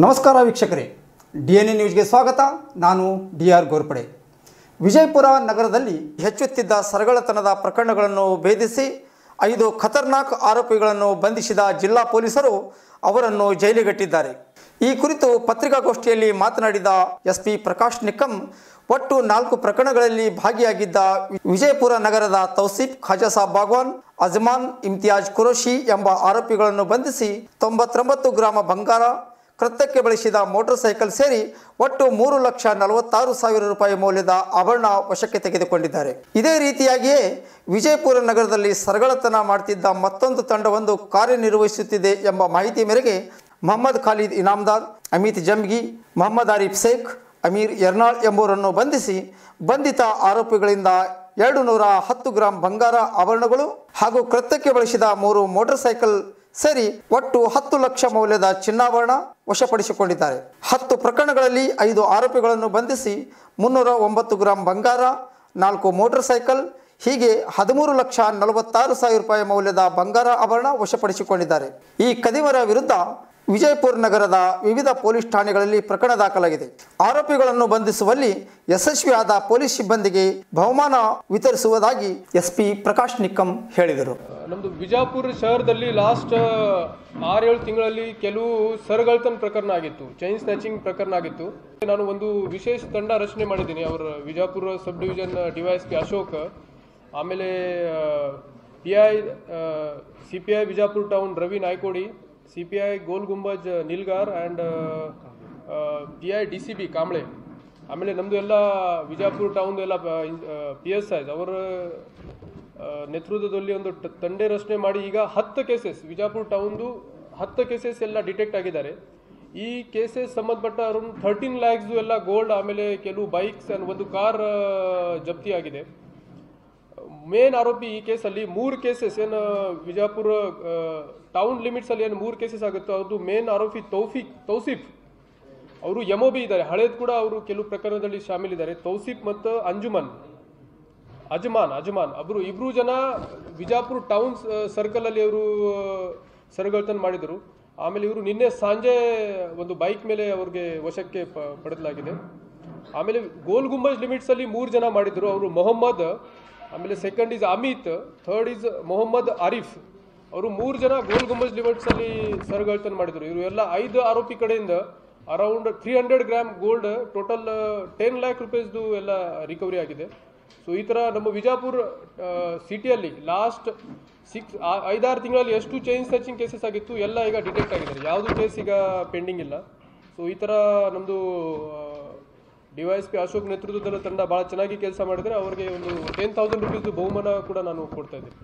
ನಮಸ್ಕಾರ ವೀಕ್ಷಕರೇ. D N A ನ್ಯೂಸ್ಗೆ ಸ್ವಾಗತ. ನಾನು ಡಿ ಆರ್ ಗೋರ್ಪಡೆ. ವಿಜಯಪುರ ನಗರದಲ್ಲಿ ಹೆಚ್ಚುತ್ತಿದ್ದ ಸರಗಳತನದ ಪ್ರಕರಣಗಳನ್ನು ಭೇದಿಸಿ ಐದು ಖತರ್ನಾಕ್ ಆರೋಪಿಗಳನ್ನು ಬಂಧಿಸಿದ ಜಿಲ್ಲಾ ಪೊಲೀಸರು ಅವರನ್ನು ಜೈಲಿಗಟ್ಟಿದ್ದಾರೆ. ಈ ಕುರಿತು ಪತ್ರಿಕಾಗೋಷ್ಠಿಯಲ್ಲಿ ಮಾತನಾಡಿದ ಎಸ್ ಪಿ ಪ್ರಕಾಶ್ ನಿಕ್ಕಂ, ಒಟ್ಟು ನಾಲ್ಕು ಪ್ರಕರಣಗಳಲ್ಲಿ ಭಾಗಿಯಾಗಿದ್ದ ವಿಜಯಪುರ ನಗರದ ತೌಸೀಫ್ ಖಾಜಾಸಾಬ್ ಬಾಗ್ವಾನ್, ಅಜಮಾನ್ ಇಮ್ತಿಯಾಜ್ ಕುರೋಶಿ ಎಂಬ ಆರೋಪಿಗಳನ್ನು ಬಂಧಿಸಿ ತೊಂಬತ್ತೊಂಬತ್ತು ಗ್ರಾಮ ಬಂಗಾರ ಕೃತ್ಯಕ್ಕೆ ಬಳಸಿದ ಮೋಟಾರ್ ಸೈಕಲ್ ಸೇರಿ ಒಟ್ಟು ಮೂರು ಲಕ್ಷ ನಲವತ್ತಾರು ಸಾವಿರ ರೂಪಾಯಿ ಮೌಲ್ಯದ ಆಭರಣ ವಶಕ್ಕೆ ತೆಗೆದುಕೊಂಡಿದ್ದಾರೆ. ಇದೇ ರೀತಿಯಾಗಿಯೇ ವಿಜಯಪುರ ನಗರದಲ್ಲಿ ಸರಗಳತನ ಮಾಡುತ್ತಿದ್ದ ಮತ್ತೊಂದು ತಂಡವೊಂದು ಕಾರ್ಯನಿರ್ವಹಿಸುತ್ತಿದೆ ಎಂಬ ಮಾಹಿತಿ ಮೇರೆಗೆ ಮೊಹಮ್ಮದ್ ಖಾಲಿದ್ ಇನಾಮ್ದಾರ್ ಅಮಿತ್ ಜಮ್ಗಿ, ಮೊಹಮ್ಮದ್ ಆರಿಫ್ ಶೇಖ್ ಅಮೀರ್ ಎರ್ನಾಳ್ ಎಂಬುವರನ್ನು ಬಂಧಿಸಿ ಬಂಧಿತ ಆರೋಪಿಗಳಿಂದ ಎರಡು ನೂರ ಹತ್ತು ಗ್ರಾಂ ಬಂಗಾರ ಆಭರಣಗಳು ಹಾಗೂ ಕೃತ್ಯಕ್ಕೆ ಬಳಸಿದ ಮೂರು ಮೋಟಾರ್ ಸೈಕಲ್ ಸೇರಿ, ಒಟ್ಟು ಹತ್ತು ಲಕ್ಷ ಮೌಲ್ಯದ ಚಿನ್ನಾಭರಣ ವಶಪಡಿಸಿಕೊಂಡಿದ್ದಾರೆ. ಹತ್ತು ಪ್ರಕರಣಗಳಲ್ಲಿ ಐದು ಆರೋಪಿಗಳನ್ನು ಬಂಧಿಸಿ ಮುನ್ನೂರ ಒಂಬತ್ತು ಗ್ರಾಂ ಬಂಗಾರ, ನಾಲ್ಕು ಮೋಟಾರ್ ಸೈಕಲ್, ಹೀಗೆ ಹದಿಮೂರು ಲಕ್ಷ ನಲವತ್ತಾರು ಸಾವಿರ ರೂಪಾಯಿ ಮೌಲ್ಯದ ಬಂಗಾರ ಆಭರಣ ವಶಪಡಿಸಿಕೊಂಡಿದ್ದಾರೆ. ಈ ಕದಿಮರ ವಿರುದ್ಧ ವಿಜಯಪುರ ನಗರದ ವಿವಿಧ ಪೊಲೀಸ್ ಠಾಣೆಗಳಲ್ಲಿ ಪ್ರಕರಣ ದಾಖಲಾಗಿದೆ. ಆರೋಪಿಗಳನ್ನು ಬಂಧಿಸುವಲ್ಲಿ ಯಶಸ್ವಿಯಾದ ಪೊಲೀಸ್ ಸಿಬ್ಬಂದಿಗೆ ಬಹುಮಾನ ವಿತರಿಸುವುದಾಗಿ ಎಸ್ಪಿ ಪ್ರಕಾಶ್ ನಿಕ್ಕಂ ಹೇಳಿದರು. ನಮ್ಮದು ಬಿಜಾಪುರ ಶಹರದಲ್ಲಿ ಲಾಸ್ಟ್ ಆರೇಳು ತಿಂಗಳಲ್ಲಿ ಕೆಲವು ಸರಗಳ್ತನ ಪ್ರಕರಣ ಆಗಿತ್ತು. ಚೈನ್ ಸ್ನ್ಯಾಚಿಂಗ್ ಪ್ರಕರಣ ಆಗಿತ್ತು. ನಾನು ಒಂದು ವಿಶೇಷ ತಂಡ ರಚನೆ ಮಾಡಿದ್ದೀನಿ. ಅವರ Vijapura sub division DYSP Ashok. ಆಮೇಲೆ P I C P I Vijapura town Ravi Naikodi. C P I Gol Gumbaz Nilgar and P I D C B Kamble ಆಮೇಲೆ ನಮ್ಮದು ಎಲ್ಲ ವಿಜಾಪುರ ಟೌನ್ ಎಲ್ಲ, ಪಿ ಎಸ್ ಐಸ್ ಅವರ ನೇತೃತ್ವದಲ್ಲಿ ಒಂದು ತಂಡೆ ರಚನೆ ಮಾಡಿ ಈಗ ಹತ್ತು ಕೇಸಸ್ ವಿಜಾಪುರ ಟೌನ್ದು ಹತ್ತು ಕೇಸಸ್ ಎಲ್ಲ ಡಿಟೆಕ್ಟ್ ಆಗಿದ್ದಾರೆ. ಈ ಕೇಸಸ್ ಸಂಬಂಧಪಟ್ಟ ಅರೌಂಡ್ ಥರ್ಟೀನ್ ಲ್ಯಾಕ್ಸ್ದು ಎಲ್ಲ ಗೋಲ್ಡ್ ಆಮೇಲೆ ಕೆಲವು ಬೈಕ್ಸ್ ಆ್ಯಂಡ್ ಒಂದು ಕಾರ್ ಜಪ್ತಿ ಆಗಿದೆ. ಮೇನ್ ಆರೋಪಿ ಈ ಕೇಸಲ್ಲಿ ಮೂರು ಕೇಸಸ್ ಏನು ವಿಜಾಪುರ ಟೌನ್ ಲಿಮಿಟ್ಸಲ್ಲಿ ಏನು ಮೂರು ಕೇಸಸ್ ಆಗುತ್ತೋ ಅದು ಮೇನ್ ಆರೋಪಿ ತೌಫಿಕ್, ತೌಸಿಫ್. ಅವರು ಎಂ ಬಿ ಇದ್ದಾರೆ. ಹಳೇದು ಕೂಡ ಅವರು ಕೆಲವು ಪ್ರಕರಣದಲ್ಲಿ ಶಾಮೀಲಿದ್ದಾರೆ ತೌಸಿಫ್ ಮತ್ತು ಅಂಜುಮನ್. ಅಜಮಾನ್ ಅಜಮಾನ್. ಅವರು ಇಬ್ರು ಜನ ವಿಜಾಪುರ ಟೌನ್ ಸರ್ಕಲ್ ಅಲ್ಲಿ ಅವರು ಸರಗಳ್ತನ ಮಾಡಿದರು. ಆಮೇಲೆ ಇವರು ನಿನ್ನೆ ಸಂಜೆ ಒಂದು ಬೈಕ್ ಮೇಲೆ ಅವ್ರಿಗೆ ವಶಕ್ಕೆ ಪಡೆದಲಾಗಿದೆ. ಆಮೇಲೆ ಗೋಲ್ ಗುಂಬಜ್ ಲಿಮಿಟ್ಸ್ ಅಲ್ಲಿ ಮೂರು ಜನ ಮಾಡಿದ್ರು. ಅವರು ಮೊಹಮ್ಮದ್ ಆಮೇಲೆ second is Amit third is Mohammed Arif ಅವರು ಮೂರು ಜನ ಗೋಲ್ ಗುಂಬಜ್ ಲಿಮಿಟ್ಸಲ್ಲಿ ಸರಗಳ್ತನ ಮಾಡಿದ್ರು. ಇವರು ಎಲ್ಲ ಐದು ಆರೋಪಿ ಕಡೆಯಿಂದ around three hundred gram gold total ten lakh ರುಪೀಸ್ದು ಎಲ್ಲ ರಿಕವರಿ ಆಗಿದೆ. ಸೊ ಈ ಥರ ನಮ್ಮ ವಿಜಾಪುರ ಸಿಟಿಯಲ್ಲಿ ಲಾಸ್ಟ್ ಸಿಕ್ಸ್ ಐದಾರು ತಿಂಗಳಲ್ಲಿ ಎಷ್ಟು ಚೈನ್ ಸ್ನ್ಯಾಚಿಂಗ್ ಕೇಸಸ್ ಆಗಿತ್ತು ಎಲ್ಲ ಈಗ ಡಿಟೆಕ್ಟ್ ಆಗಿದ್ದಾರೆ. ಯಾವುದು ಕೇಸ್ ಈಗ ಪೆಂಡಿಂಗ್ ಇಲ್ಲ. ಸೊ ಈ ಥರ ನಮ್ಮದು ಡಿವೈಸ್ ಪಿ ಅಶೋಕ್ ನೇತೃತ್ವದ ತಂಡ ಭಾಳ ಚೆನ್ನಾಗಿ ಕೆಲಸ ಮಾಡಿದರೆ ಅವರಿಗೆ ಒಂದು ಟೆನ್ ತೌಸಂಡ್ ರುಪೀಸ್ ಬಹುಮಾನ ಕೂಡ ನಾನು ಕೊಡ್ತಾ ಇದ್ದೀನಿ.